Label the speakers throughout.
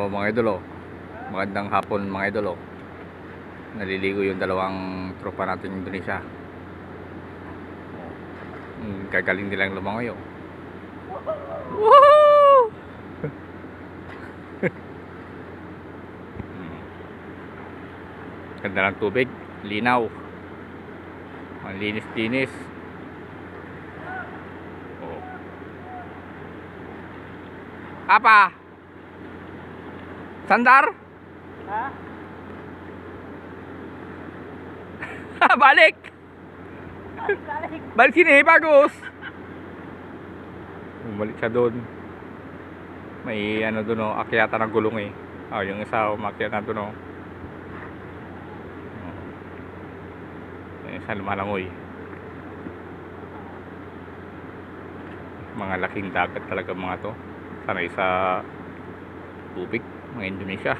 Speaker 1: O mga idol oh. Magandang hapon mga idol oh. Naliligo yung dalawang tropa natin Indonesia. Oh. Mm, Gagaling nilang lumangoy oh. Woohoo! Ganda ng tubig, linaw. Ang linis-linis. Oh. Apa? Sandar?
Speaker 2: Ha?
Speaker 1: Balik!
Speaker 2: Balik.
Speaker 1: Balik sini, bagus! Bumalik siya doon. May ano doon oh, akyata ng gulong eh. Oh, yung isa umakyat na doon oh. Oh. Yung isa lumalangoy. Mga laking dagat talaga mga to. Sanay sa tubig, mga Indonesia.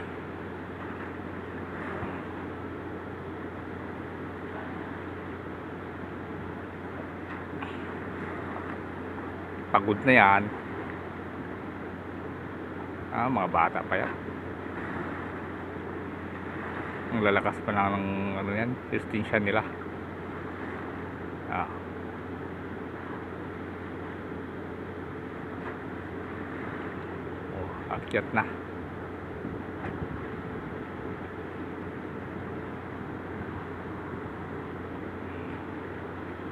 Speaker 1: Pagod na yan. Ah, mga bata pa yan. Ang lalakas pa lang ng ano yan, distinction nila. Ah. Oh, akyat na.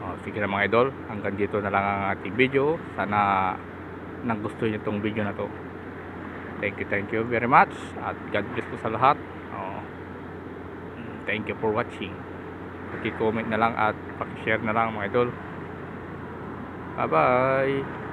Speaker 1: Oh, sige na mga idol, hanggang dito na lang ang ating video. Sana nagustuhan niyo itong video na to. Thank you, thank you very much. At God bless po sa lahat. Oh, thank you for watching. Paki-comment na lang at paki-share na lang mga idol. Bye-bye!